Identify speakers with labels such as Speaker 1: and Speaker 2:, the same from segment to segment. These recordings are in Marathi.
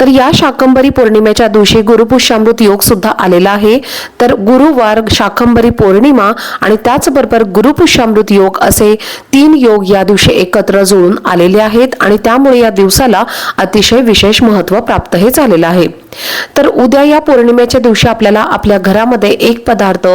Speaker 1: तर या शाकंबरी पौर्णिमेच्या दिवशी गुरुपुष्यामृत योग सुद्धा आलेला आहे. तर गुरुवार शाकंबरी पौर्णिमा आणि त्याचबरोबर गुरुपुष्यामृत योग असे तीन योग या दिवशी एकत्र जुळून आलेले आहेत आणि त्यामुळे या दिवसाला अतिशय विशेष महत्त्व प्राप्त हे झालेलं आहे. तर उद्या या पौर्णिमेच्या दिवशी आपल्याला आपल्या घरामध्ये एक पदार्थ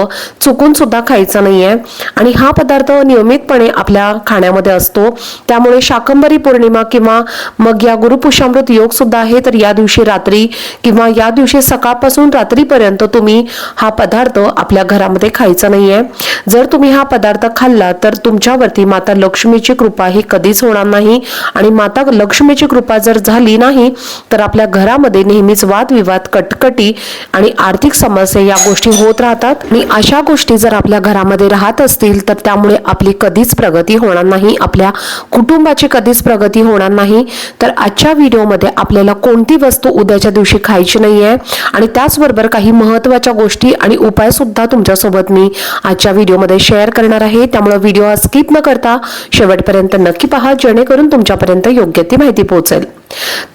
Speaker 1: चुकून सुद्धा खायचा नाहीये आणि हा पदार्थ नियमितपणे आपल्या खाण्यामध्ये असतो. त्यामुळे शाकंबरी पौर्णिमा किंवा मग या गुरुपुष्यामृत योग सुद्धा आहेत. तर या दिवशी रात्री किंवा या दिवशी सकाळपासून रात्रीपर्यंत तुम्ही हा पदार्थ आपल्या घरामध्ये खायचा नाहीये. जर तुम्ही हा पदार्थ खाल्ला तर तुमच्यावरती माता लक्ष्मीची कृपा ही कधीच होणार नाही. आणि माता लक्ष्मीची कृपा जर झाली नाही तर आपल्या घरामध्ये नेहमीच वादविवाद कटकटी आणि आर्थिक समस्या या गोष्टी होत राहतात. आणि अशा गोष्टी जर आपल्या घरामध्ये राहत असतील तर त्यामुळे आपली कधीच प्रगती होणार नाही. आपल्या कुटुंबाची कधीच प्रगती होणार नाही. तर आजच्या व्हिडिओमध्ये आपल्याला कोण कोणती वस्तू उद्याच्या दिवशी खायची नाही आहे आणि त्याचबरोबर काही महत्त्वाच्या गोष्टी आणि उपायसुद्धा तुमच्यासोबत मी आजच्या व्हिडिओमध्ये शेअर करणार आहे. त्यामुळे व्हिडिओ स्किप न करता शेवटपर्यंत नक्की पहा जेणेकरून तुमच्यापर्यंत योग्य ती माहिती पोहोचेल.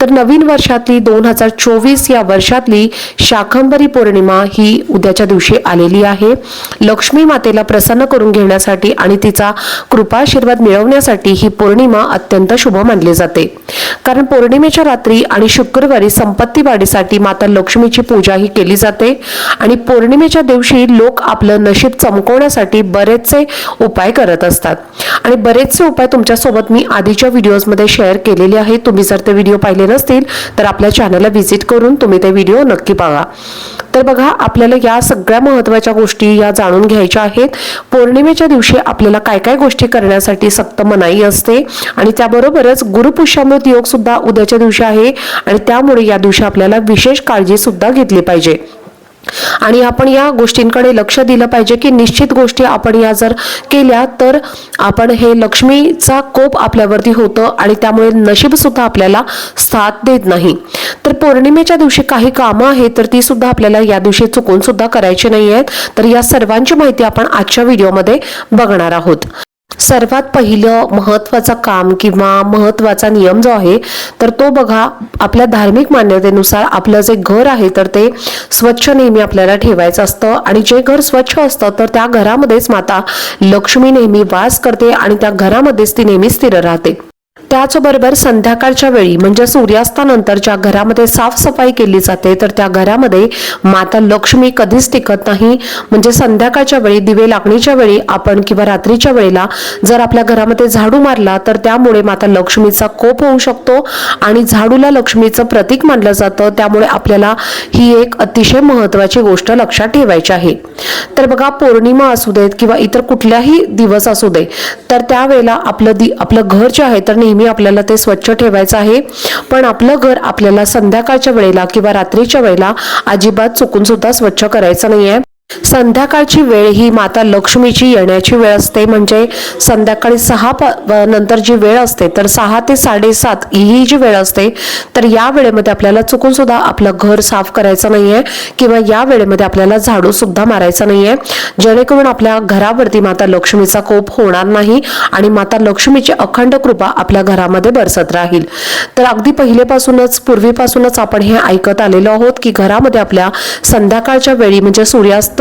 Speaker 1: तर नवीन वर्षातली दोन हजार चोवीस या वर्षातली शाकंबरी पौर्णिमा ही उद्याच्या दिवशी आलेली आहे. लक्ष्मी मातेला प्रसन्न करून घेण्यासाठी आणि तिचा कृपाशीर्वाद मिळवण्यासाठी ही पौर्णिमा अत्यंत शुभ मानली जाते. कारण पौर्णिमेच्या रात्री आणि शुक्रवारी संपत्ती वाढीसाठी माता लक्ष्मीची पूजा ही केली जाते आणि पौर्णिमेच्या दिवशी लोक आपलं नशीब चमकवण्यासाठी बरेचसे उपाय करत असतात. आणि बरेचसे उपाय तुमच्यासोबत मी आधीच्या व्हिडिओजमध्ये शेअर केलेले आहेत. तुम्ही जर ते व्हिडिओ पाहिले नसतील तर आपल्या चॅनलला व्हिजिट करून तुम्ही ते व्हिडिओ नक्की बघा. तर बघा आपल्याला या सगळ्या महत्त्वाच्या गोष्टी या जाणून घ्यायच्या आहेत. पौर्णिमेच्या दिवशी आपल्याला काय काय गोष्टी करण्यासाठी सक्त मनाई असते आणि त्याबरोबरच गुरुपुष्यामृत योग सुद्धा उद्याच्या दिवशी आहे आणि त्यामुळे या दिवशी आपल्याला विशेष काळजी सुद्धा घेतली पाहिजे. आणि आपण या गोष्टींकडे लक्ष दिलं पाहिजे की निश्चित गोष्टी आपण या जर केल्या तर आपण हे लक्ष्मीचा कोप आपल्यावरती होतं आणि त्यामुळे नशीब सुद्धा आपल्याला साथ देत नाही. तर पौर्णिमेच्या दिवशी काही कामं आहेत तर ती सुद्धा आपल्याला या दिवशी चुकून सुद्धा करायची नाही आहेत. तर या सर्वांची माहिती आपण आजच्या व्हिडिओमध्ये बघणार आहोत. सर्वात पहिलं महत्त्वाचं काम किंवा महत्त्वाचा नियम जो आहे तर तो बघा आपल्या धार्मिक मान्यतेनुसार आपलं जे घर आहे तर ते स्वच्छ नेहमी आपल्याला ठेवायचं असतं. आणि जे घर स्वच्छ असतं तर त्या घरामध्येच माता लक्ष्मी नेहमी वास करते आणि त्या घरामध्येच ती नेहमी स्थिर राहते. त्याचबरोबर संध्याकाळच्या वेळी म्हणजे सूर्यास्तानंतर ज्या घरामध्ये साफसफाई केली जाते तर त्या घरामध्ये माता लक्ष्मी कधीच टिकत नाही. म्हणजे संध्याकाळच्या वेळी दिवे लागणीच्या वेळी आपण किंवा रात्रीच्या वेळेला जर आपल्या घरामध्ये झाडू मारला तर त्यामुळे माता लक्ष्मीचा कोप होऊ शकतो आणि झाडूला लक्ष्मीचं प्रतीक मानलं जातं. त्यामुळे आपल्याला ही एक अतिशय महत्वाची गोष्ट लक्षात ठेवायची आहे. तर बघा पौर्णिमा असू देत किंवा इतर कुठल्याही दिवस असू दे तर त्यावेळेला आपलं दि आपलं घर जे आहे तर नेहमी आपल्याला ते स्वच्छ ठेवायचं आहे. पण आपलं घर आपल्याला संध्याकाळच्या वेळेला किंवा रात्रीच्या वेळेला अजिबात चुकून सुद्धा स्वच्छ करायचं नाहीये. संध्याकाळची वेळ ही माता लक्ष्मीची येण्याची वेळ असते. म्हणजे संध्याकाळी सहा प- नंतर जी वेळ असते तर सहा ते साडेसात ही जी वेळ असते तर या वेळेमध्ये आपल्याला चुकून सुद्धा आपलं घर साफ करायचं नाहीये किंवा या वेळेमध्ये आपल्याला झाडू सुद्धा मारायचा नाहीये. जेणेकरून आपल्या घरावरती माता लक्ष्मीचा कोप होणार नाही आणि माता लक्ष्मीची अखंड कृपा आपल्या घरामध्ये बरसत राहील. तर अगदी पहिलेपासूनच पूर्वीपासूनच आपण हे ऐकत आलेलो आहोत की घरामध्ये आपल्या संध्याकाळच्या वेळी म्हणजे सूर्यास्त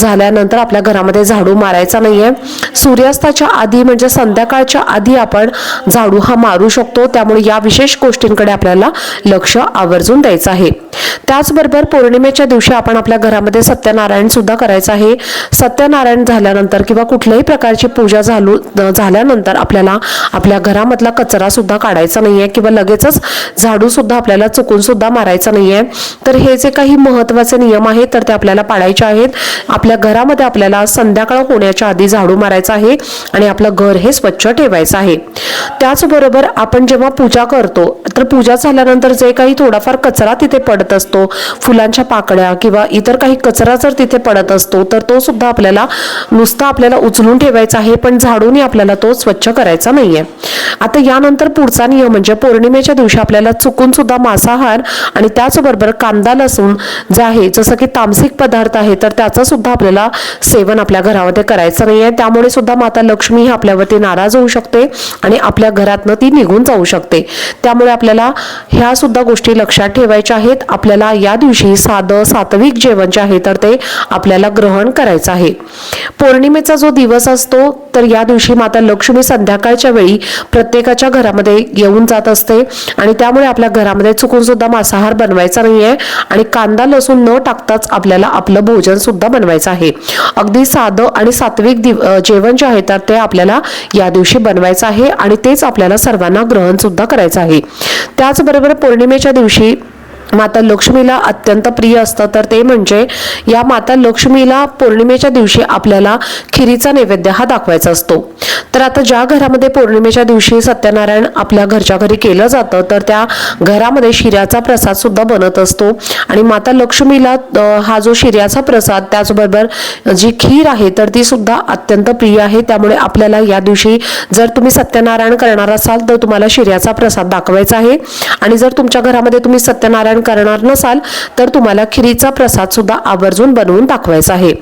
Speaker 1: झाल्यानंतर आपल्या घरामध्ये झाडू मारायचा नाही आहे सूर्यास्ताच्या आधी म्हणजे संध्याकाळच्या आधी आपण झाडू हा मारू शकतो. त्यामुळे या विशेष गोष्टींकडे आपल्याला लक्ष आवर्जून द्यायचं आहे. त्याचबरोबर पौर्णिमेच्या दिवशी आपण आपल्या घरामध्ये सत्यनारायण सुद्धा करायचं आहे. सत्यनारायण झाल्यानंतर किंवा कुठल्याही प्रकारची पूजा झालू झाल्यानंतर आपल्याला आपल्या घरामधला कचरा सुद्धा काढायचा नाहीये किंवा लगेचच झाडू सुद्धा आपल्याला चुकून सुद्धा मारायचा नाहीये. तर हे जे काही महत्त्वाचे नियम आहेत तर ते आपल्याला पाळायचे आहेत. आपल्या घरामध्ये आपल्याला संध्याकाळ होण्याच्या आधी झाडू मारायचा आहे आणि आपलं घर हे स्वच्छ ठेवायचं आहे. त्याचबरोबर आपण जेव्हा पूजा करतो तर पूजा झाल्यानंतर जे काही थोडाफार कचरा तिथे पडत असतो फुलांच्या पाकळ्या किंवा इतर काही कचरा जर तिथे पडत असतो तर तो सुद्धा आपल्याला नुसता आपल्याला उचलून ठेवायचा आहे पण झाडूनही आपल्याला तो स्वच्छ करायचा नाहीये. आता यानंतर पुढचा नियम म्हणजे पौर्णिमेच्या दिवशी आपल्याला चुकून सुद्धा मांसाहार आणि त्याचबरोबर कांदा लसूण जे आहे जसं की तामसिक पदार्थ आहे तर त्या त्याचं सुद्धा आपल्याला सेवन आपल्या घरामध्ये करायचं नाही आहे त्यामुळे सुद्धा माता लक्ष्मी ही आपल्यावरती नाराज होऊ शकते आणि आपल्या घरातनं ती निघून जाऊ शकते. त्यामुळे आपल्याला ह्या सुद्धा गोष्टी लक्षात ठेवायच्या आहेत. आपल्याला या दिवशी साधं सात्विक जेवण जे आहे तर ते आपल्याला ग्रहण करायचं आहे. पौर्णिमेचा जो दिवस असतो तर या दिवशी माता लक्ष्मी संध्याकाळच्या वेळी प्रत्येकाच्या घरामध्ये येऊन जात असते आणि त्यामुळे आपल्या घरामध्ये चुकून सुद्धा मांसाहार बनवायचा नाहीये आणि कांदा लसूण न टाकताच आपल्याला आपलं भोजन सुद्धा बनवायचं आहे. अगदी साधं आणि सात्विक दिव जेवण जे आहे तर ते आपल्याला या दिवशी बनवायचं आहे आणि तेच आपल्याला सर्वांना ग्रहण सुद्धा करायचं आहे. त्याचबरोबर पौर्णिमेच्या दिवशी माता लक्ष्मीला अत्यंत प्रिय असतं. तर ते म्हणजे या माता लक्ष्मीला पौर्णिमेच्या दिवशी आपल्याला खिरीचा नैवेद्य हा दाखवायचा असतो. तर आता ज्या घरामध्ये पौर्णिमेच्या दिवशी सत्यनारायण आपल्या घरच्या घरी केलं जातं तर त्या घरामध्ये शिऱ्याचा प्रसाद सुद्धा बनत असतो. आणि माता लक्ष्मीला हा जो शिऱ्याचा प्रसाद त्याचबरोबर जी खीर आहे तर ती सुद्धा अत्यंत प्रिय आहे. त्यामुळे आपल्याला या दिवशी जर तुम्ही सत्यनारायण करणार असाल तर तुम्हाला शिऱ्याचा प्रसाद दाखवायचा आहे. आणि जर तुमच्या घरामध्ये तुम्ही सत्यनारायण करणार नसाल तर तुम्हाला खिरीचा प्रसाद सुद्धा आवर्जून बनवून दाखवायचा आहे.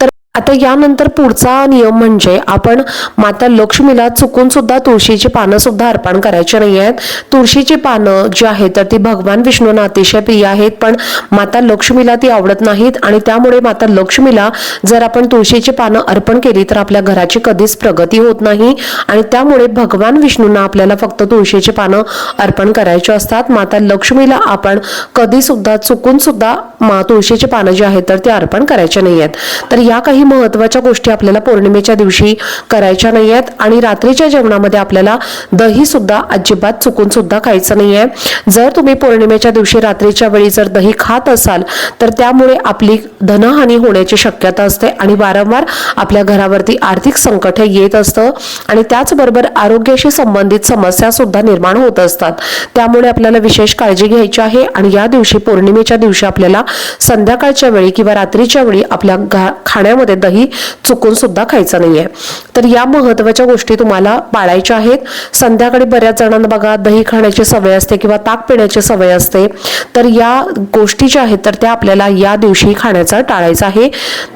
Speaker 1: तर आता यानंतर पुढचा नियम म्हणजे आपण माता लक्ष्मीला चुकून सुद्धा तुळशीची पानं सुद्धा अर्पण करायची नाही आहेत. तुळशीची पानं जी आहेत तर ती भगवान विष्णूंना अतिशय प्रिय आहेत पण माता लक्ष्मीला ती आवडत नाहीत आणि त्यामुळे माता लक्ष्मीला जर आपण तुळशीची पानं अर्पण केली तर आपल्या घराची कधीच प्रगती होत नाही आणि त्यामुळे भगवान विष्णूंना आपल्याला फक्त तुळशीची पानं अर्पण करायची असतात. माता लक्ष्मीला आपण कधी सुद्धा चुकून सुद्धा मा तुळशीची पानं जी आहेत तर ती अर्पण करायची नाही आहेत. तर या काही महत्त्वाच्या गोष्टी आपल्याला पौर्णिमेच्या दिवशी करायच्या नाही आहेत आणि रात्रीच्या जेवणामध्ये आपल्याला दही सुद्धा अजिबात चुकून सुद्धा खायचं नाही आहे जर तुम्ही पौर्णिमेच्या दिवशी रात्रीच्या वेळी जर दही खात असाल तर त्यामुळे आपली धनहानी होण्याची शक्यता असते आणि वारंवार आपल्या घरावरती आर्थिक संकट हे येत असतं आणि त्याचबरोबर आरोग्याशी संबंधित समस्या सुद्धा निर्माण होत असतात. त्यामुळे आपल्याला विशेष काळजी घ्यायची आहे आणि या दिवशी पौर्णिमेच्या दिवशी आपल्याला संध्याकाळच्या वेळी किंवा रात्रीच्या वेळी आपल्या खाण्यामध्ये दही चुकून सुद्धा खायचं नाहीये. तर या महत्त्वाच्या गोष्टी तुम्हाला पाळायच्या आहेत. संध्याकाळी बऱ्याच जणांना बघा दही खाण्याची सवय असते किंवा ताक पिण्याची सवय असते. तर या गोष्टी ज्या आहेत तर त्या आपल्याला या दिवशी खाण्याचा टाळायचा आहे.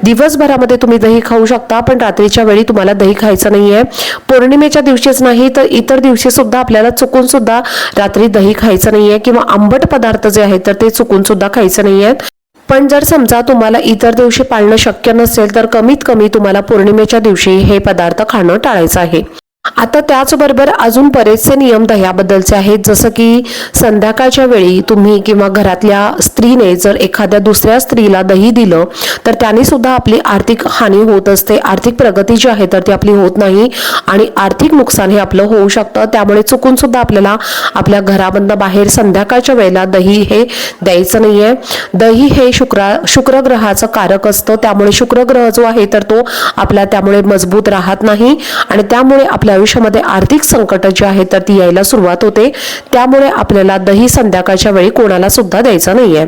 Speaker 1: दिवसभरामध्ये तुम्ही दही खाऊ शकता पण रात्रीच्या वेळी तुम्हाला दही खायचं नाहीये. पौर्णिमेच्या दिवशीच नाही तर इतर दिवशी सुद्धा आपल्याला चुकून सुद्धा रात्री दही खायचं नाहीये किंवा आंबट पदार्थ जे आहेत तर ते चुकून सुद्धा खायचं नाहीयेत पण जर समजा तुम्हाला इतर दिवशी पाळणं शक्य नसेल तर कमीत कमी तुम्हाला पौर्णिमेच्या दिवशी हे पदार्थ खाणं टाळायचं आहे. आता त्याचबरोबर अजून बरेचसे नियम दह्याबद्दलचे आहेत. जसं की संध्याकाळच्या वेळी तुम्ही किंवा घरातल्या स्त्रीने जर एखाद्या दुसऱ्या स्त्रीला दही दिलं तर त्याने सुद्धा आपली आर्थिक हानी होत असते. आर्थिक प्रगती जी आहे तर ती आपली होत नाही आणि आर्थिक नुकसान हे आपलं होऊ शकतं. त्यामुळे चुकून सुद्धा आपल्याला आपल्या घरामधनं बाहेर संध्याकाळच्या वेळेला दही हे द्यायचं नाहीये. दही हे शुक्रा शुक्र ग्रहाचं कारक असतं. त्यामुळे शुक्र ग्रह जो आहे तर तो आपला त्यामुळे मजबूत राहत नाही आणि त्यामुळे आपल्या आयुष्यामध्ये आर्थिक संकट जी आहे तर ती यायला सुरुवात होते. त्यामुळे आपल्याला दही संध्याकाळच्या वेळी कोणाला सुद्धा द्यायचा नाहीये.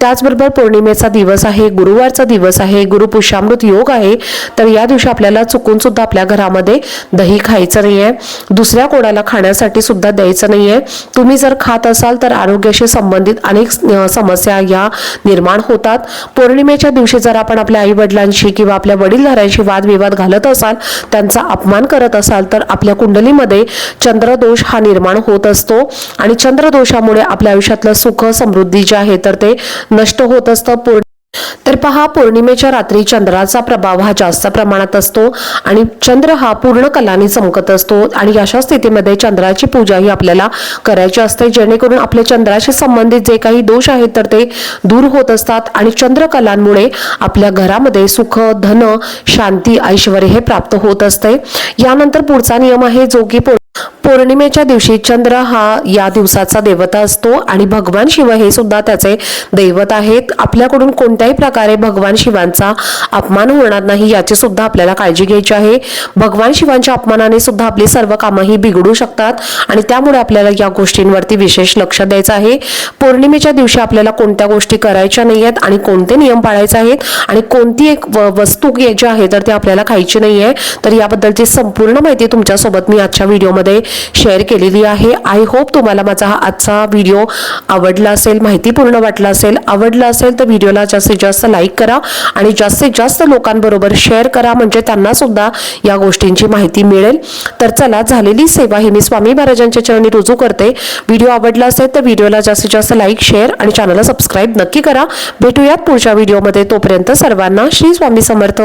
Speaker 1: त्याचबरोबर पौर्णिमेचा दिवस आहे गुरुवारचा दिवस आहे गुरुपुष्यामृत योग आहे. तर या दिवशी आपल्याला चुकून सुद्धा आपल्या घरामध्ये दही खायचं नाहीये. दुसऱ्या कोणाला खाण्यासाठी सुद्धा द्यायचं नाहीये. तुम्ही जर खात असाल तर आरोग्याशी संबंधित अनेक समस्या या निर्माण होतात. पौर्णिमेच्या दिवशी जर आपण आपल्या आई वडिलांशी किंवा आपल्या वडीलधाऱ्यांशी वादविवाद घालत असाल त्यांचा अपमान करत असाल तर आपल्या कुंडलीमध्ये चंद्रदोष हा निर्माण होत असतो. आणि चंद्रदोषामुळे आपल्या आयुष्यातलं सुख समृद्धी जे आहे तर ते नष्ट होत असतं. पूर्ण तर पहा पौर्णिमेच्या रात्री चंद्राचा प्रभाव हा जास्त प्रमाणात असतो आणि चंद्र हा पूर्ण कलाने चमकत असतो आणि अशा स्थितीमध्ये चंद्राची पूजा ही आपल्याला करायची असते जेणेकरून आपले चंद्राशी संबंधित जे काही दोष आहेत तर ते दूर होत असतात आणि चंद्रकलांमुळे आपल्या घरामध्ये सुख धन शांती ऐश्वर हे प्राप्त होत असते. यानंतर पुढचा नियम आहे जो की पौर्णिमेच्या दिवशी चंद्र हा या दिवसाचा देवता असतो आणि भगवान शिव हे सुद्धा त्याचे दैवत आहेत. आपल्याकडून कोणत्याही प्रकारे भगवान शिवांचा अपमान होणार नाही याची सुद्धा आपल्याला काळजी घ्यायची आहे. भगवान शिवांच्या अपमानाने सुद्धा आपली सर्व कामंही बिघडू शकतात आणि त्यामुळे आपल्याला या गोष्टींवरती विशेष लक्ष द्यायचं आहे. पौर्णिमेच्या दिवशी आपल्याला कोणत्या गोष्टी करायच्या नाही आहेत आणि कोणते नियम पाळायचे आहेत आणि कोणती एक व- वस्तू जी आहे तर ती आपल्याला खायची नाही आहे तर याबद्दलची संपूर्ण माहिती तुमच्यासोबत मी आजच्या व्हिडिओमध्ये शेअर केलेली आहे. आय होप तुम्हाला माझा हा आजचा व्हिडिओ आवडला असेल माहितीपूर्ण वाटला असेल आवडला असेल तर व्हिडिओला जास्तीत जास्त लाईक करा आणि जास्तीत जास्त लोकांबरोबर शेअर करा. म्हणजे त्यांना सुद्धा या गोष्टींची माहिती मिळेल. तर चला झालेली सेवा ही मी स्वामी महाराजांच्या चरणी रुजू करते. व्हिडिओ आवडला असेल तर व्हिडिओला जास्तीत जास्त लाईक शेअर आणि चॅनलला सबस्क्राईब नक्की करा. भेटूयात पुढच्या व्हिडिओमध्ये तोपर्यंत सर्वांना श्री स्वामी समर्थ.